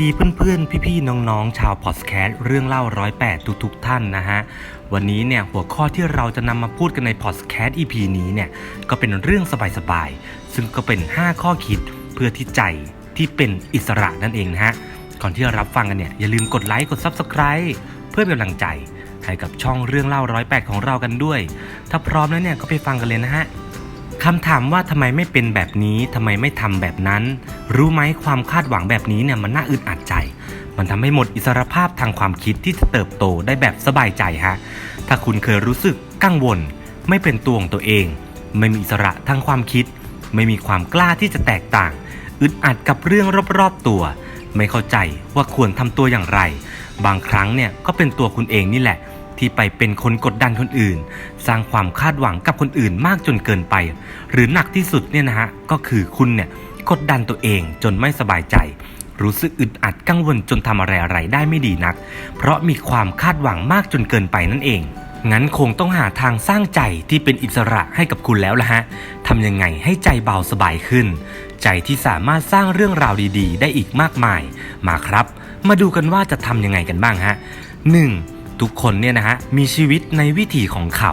ดีเพื่อนๆ พี่ๆ น้องๆ ชาวพอดแคสต์เรื่องเล่าร้อยแปดทุกๆ ท่านนะฮะ วันนี้เนี่ยหัวข้อที่เราจะนำมาพูดกันในพอดแคสต์ EP นี้เนี่ยก็เป็นเรื่องสบายๆ ซึ่งก็เป็น 5 ข้อคิดเพื่อที่ใจที่เป็นอิสระนั่นเองนะฮะ ก่อนที่จะรับฟังกันเนี่ยอย่าลืมกดไลค์กด Subscribe เพื่อเป็นกำลังใจให้กับช่องเรื่องเล่าร้อยแปดของเรากันด้วย ถ้าพร้อมแล้วเนี่ยก็ไปฟังกันเลยนะฮะ คำถามว่าทำไมไม่เป็นแบบนี้ทำไมไม่ทำแบบนั้น รู้ไหมความคาดหวังแบบนี้เนี่ยมันน่าอึดอัดใจ มันทำให้หมดอิสรภาพทางความคิดที่จะเติบโตได้แบบสบายใจฮะ ถ้าคุณเคยรู้สึกกังวล ไม่เป็นตัวของตัวเอง ไม่มีอิสระทางความคิด ไม่มีความกล้าที่จะแตกต่าง อึดอัดกับเรื่องรอบๆตัว ไม่เข้าใจว่าควรทำตัวอย่างไร บางครั้งเนี่ยก็เป็นตัวคุณเองนี่แหละ ที่ไปเป็นคนกดดันคนอื่น สร้างความคาดหวังกับคนอื่นมากจนเกินไป หรือหนักที่สุดเนี่ยนะฮะก็คือคุณเนี่ยกดดันตัวเองจนไม่สบายใจ รู้สึกอึดอัดกังวลจนทำอะไรอะไรได้ไม่ดีนัก เพราะมีความคาดหวังมากจนเกินไปนั่นเองงั้นคงต้องหาทางสร้างใจที่เป็นอิสระให้กับคุณแล้วละฮะทำยังไงให้ใจเบาสบายขึ้น ใจที่สามารถสร้างเรื่องราวดีๆ ได้อีกมากมาย มาครับ มาดูกันว่าจะทำยังไงกันบ้างฮะ 1. ทุกคนเนี่ยนะฮะมีชีวิตในวิถีของเขา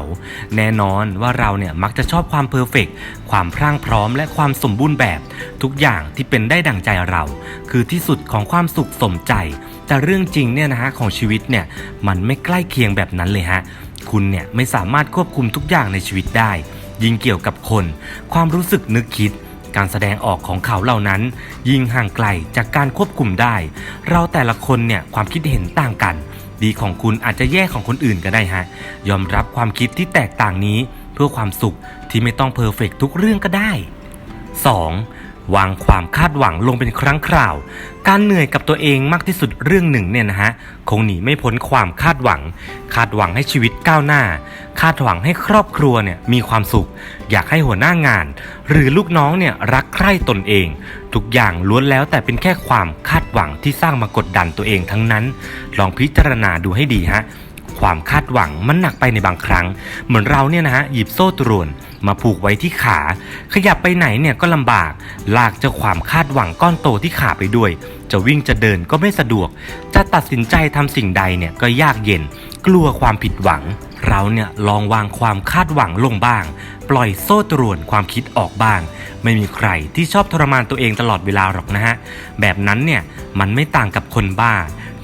แน่นอนว่าเราเนี่ยมักจะชอบความเพอร์เฟกความพรั่งพร้อมและความสมบูรณ์แบบ ทุกอย่างที่เป็นได้ดั่งใจเรา คือที่สุดของความสุขสมใจ แต่เรื่องจริงเนี่ยนะฮะของชีวิตเนี่ยมันไม่ใกล้เคียงแบบนั้นเลยฮะคุณเนี่ยไม่สามารถควบคุมทุกอย่างในชีวิตได้ ยิ่งเกี่ยวกับคน ความรู้สึกนึกคิดการแสดงออกของเขาเหล่านั้น ยิ่งห่างไกลจากการควบคุมได้ เราแต่ละคนเนี่ยความคิดเห็นต่างกัน ดีของคุณอาจจะแย่ของคนอื่นก็ได้ฮะ ยอมรับความคิดที่แตกต่างนี้เพื่อความสุขที่ไม่ต้องเพอร์เฟกทุกเรื่องก็ได้ 2. วางความคาดหวังลงเป็นครั้งคราว การเหนื่อยกับตัวเองมากที่สุดเรื่องหนึ่งเนี่ยนะฮะ คงหนีไม่พ้นความคาดหวัง คาดหวังให้ชีวิตก้าวหน้า คาดหวังให้ครอบครัวเนี่ยมีความสุข อยากให้หัวหน้างาน หรือลูกน้องเนี่ยรักใคร่ตนเอง ทุกอย่างล้วนแล้วแต่เป็นแค่ความคาดหวังที่สร้างมากดดันตัวเองทั้งนั้น ลองพิจารณาดูให้ดีฮะ ความคาดหวังมันหนักไปในบางครั้ง เหมือนเราเนี่ยนะฮะหยิบโซ่ตรวนมาผูกไว้ที่ขา ขยับไปไหนเนี่ยก็ลำบาก ลากเจ้าความคาดหวังก้อนโตที่ขาไปด้วย จะวิ่งจะเดินก็ไม่สะดวก จะตัดสินใจทำสิ่งใดเนี่ยก็ยากเย็น กลัวความผิดหวัง เราเนี่ยลองวางความคาดหวังลงบ้าง ปล่อยโซ่ตรวนความคิดออกบ้าง ไม่มีใครที่ชอบทรมานตัวเองตลอดเวลาหรอกนะฮะ แบบนั้นเนี่ยมันไม่ต่างกับคนบ้า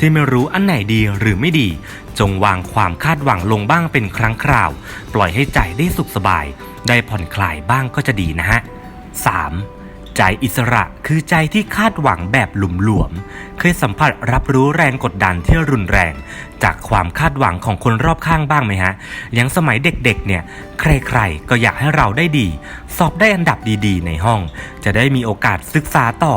ที่ไม่รู้อันไหนดีหรือไม่ดี จงวางความคาดหวังลงบ้างเป็นครั้งคราว ปล่อยให้ใจได้สุขสบาย ได้ผ่อนคลายบ้างก็จะดีนะฮะ 3. ใจอิสระคือใจที่คาดหวังแบบหลุมหลวม เคยสัมผัสรับรู้แรงกดดันที่รุนแรง จากความคาดหวังของคนรอบข้างบ้างไหมฮะ อย่างสมัยเด็กๆ เนี่ย ใครๆ ก็อยากให้เราได้ดี สอบได้อันดับดีๆ ในห้อง จะได้มีโอกาสศึกษาต่อ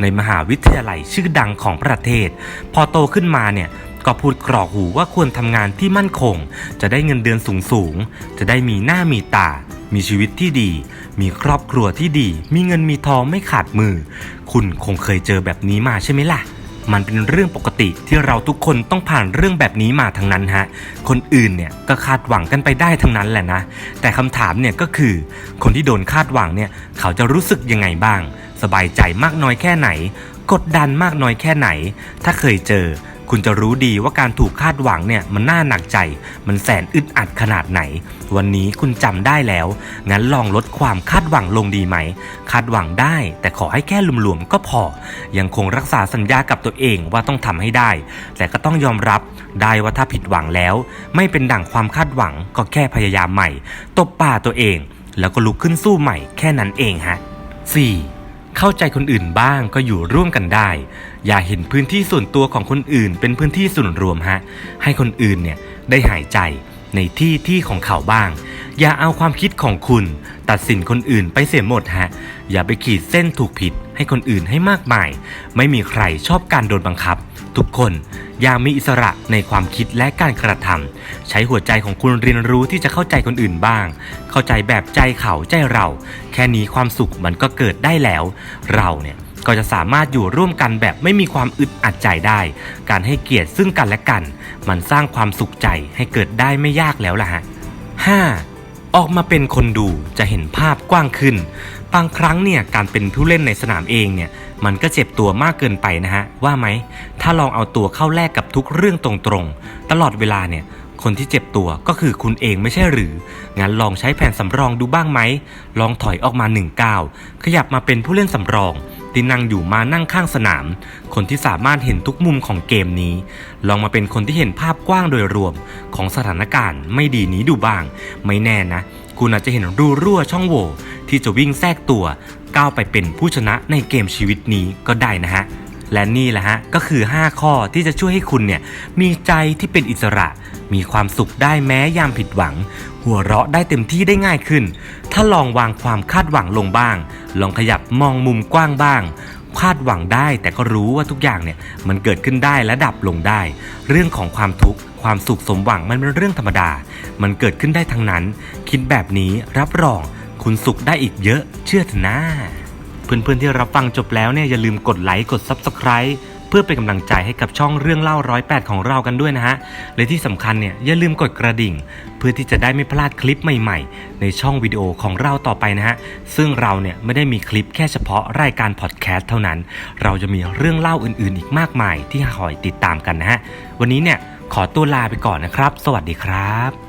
ในมหาวิทยาลัยชื่อดังของประเทศ พอโตขึ้นมาเนี่ยก็พูดกรอกหูว่าควรทำงานที่มั่นคง จะได้เงินเดือนสูงๆ จะได้มีหน้ามีตา มีชีวิตที่ดี มีครอบครัวที่ดี มีเงินมีทองไม่ขาดมือ คุณคงเคยเจอแบบนี้มาใช่ไหมล่ะ มันเป็นเรื่องปกติที่เราทุกคนต้องผ่านเรื่องแบบนี้มาทั้งนั้นฮะ คนอื่นเนี่ยก็คาดหวังกันไปได้ทั้งนั้นแหละนะ แต่คำถามเนี่ยก็คือ คนที่โดนคาดหวังเนี่ยเขาจะรู้สึกยังไงบ้าง สบายใจมากน้อยแค่ไหน กดดันมากน้อยแค่ไหน ถ้าเคยเจอ คุณจะรู้ดีว่าการถูกคาดหวังเนี่ยมันน่าหนักใจ มันแสนอึดอัดขนาดไหน วันนี้คุณจำได้แล้ว งั้นลองลดความคาดหวังลงดีไหม คาดหวังได้ แต่ขอให้แค่หลวมๆก็พอ ยังคงรักษาสัญญากับตัวเองว่าต้องทำให้ได้ แต่ก็ต้องยอมรับได้ว่าถ้าผิดหวังแล้ว ไม่เป็นดั่งความคาดหวังก็แค่พยายามใหม่ ตบป่าตัวเอง แล้วก็ลุกขึ้นสู้ใหม่แค่นั้นเองฮะ 4. เข้าใจคนอื่นบ้างก็อยู่ร่วมกันได้ อย่าเห็นพื้นที่ส่วนตัวของคนอื่น เป็นพื้นที่ส่วนรวมฮะ ให้คนอื่นเนี่ยได้หายใจในที่ที่ของเขาบ้าง อย่าเอาความคิดของคุณ ตัดสินคนอื่นไปเสียหมดฮะ อย่าไปขีดเส้นถูกผิดให้คนอื่นให้มากมาย ไม่มีใครชอบการโดนบังคับ ทุกคน อย่ามีอิสระในความคิดและการกระทำใช้หัวใจของคุณเรียนรู้ที่จะเข้าใจคนอื่นบ้าง เข้าใจแบบใจเขาใจเรา แค่นี้ความสุขมันก็เกิดได้แล้ว เราเนี่ยก็จะสามารถอยู่ร่วมกันแบบไม่มีความอึดอัดใจได้ การให้เกียรติซึ่งกันและกัน มันสร้างความสุขใจให้เกิดได้ไม่ยากแล้วล่ะฮะ 5. ออกมาเป็นคนดูจะเห็นภาพกว้างขึ้น บางครั้งเนี่ยการเป็นผู้เล่นในสนามเองเนี่ยมันก็เจ็บตัวมากเกินไปนะฮะว่าไหมถ้าลองเอาตัวเข้าแลกกับทุกเรื่องตรงๆ ตลอดเวลาเนี่ยคนที่เจ็บตัวก็คือคุณเองไม่ใช่หรือ งั้นลองใช้แผนสำรองดูบ้างไหม ลองถอยออกมาหนึ่งก้าวขยับมาเป็นผู้เล่นสำรอง ที่นั่งอยู่มานั่งข้างสนาม คนที่สามารถเห็นทุกมุมของเกมนี้ ลองมาเป็นคนที่เห็นภาพกว้างโดยรวมของสถานการณ์ไม่ดีนี้ดูบ้าง ไม่แน่นะ คุณอาจจะเห็นรูรั่วช่องโหว่ ที่จะวิ่งแทรกตัวก้าวไปเป็นผู้ชนะในเกมชีวิตนี้ก็ได้นะฮะและนี่แหละฮะก็คือ 5 ข้อที่จะช่วยให้คุณเนี่ยมีใจที่เป็นอิสระ มีความสุขได้แม้ยามผิดหวัง หัวเราะได้เต็มที่ได้ง่ายขึ้น ถ้าลองวางความคาดหวังลงบ้าง ลองขยับมองมุมกว้างบ้าง คาดหวังได้แต่ก็รู้ว่าทุกอย่างเนี่ยมันเกิดขึ้นได้และดับลงได้ เรื่องของความทุกข์ความสุขสมหวังมันเป็นเรื่องธรรมดา มันเกิดขึ้นได้ทั้งนั้น คิดแบบนี้รับรอง คุณสุขได้อีกเยอะ เชื่อเถอะนะ เพื่อนๆที่รับฟังจบแล้วเนี่ยอย่าลืมกดไลค์กด Subscribe เพื่อเป็นกำลังใจให้กับช่องเรื่องเล่าร้อยแปดของเรากันด้วยนะฮะ และที่สำคัญเนี่ยอย่าลืมกดกระดิ่ง เพื่อที่จะได้ไม่พลาดคลิปใหม่ๆ ในช่องวิดีโอของเราต่อไปนะฮะ ซึ่งเราเนี่ยไม่ได้มีคลิปแค่เฉพาะรายการพอดแคสต์เท่านั้น เราจะมีเรื่องเล่าอื่นๆ อีกมากมายที่คอยติดตามกันนะฮะ วันนี้เนี่ยขอตัวลาไปก่อนนะครับ สวัสดีครับ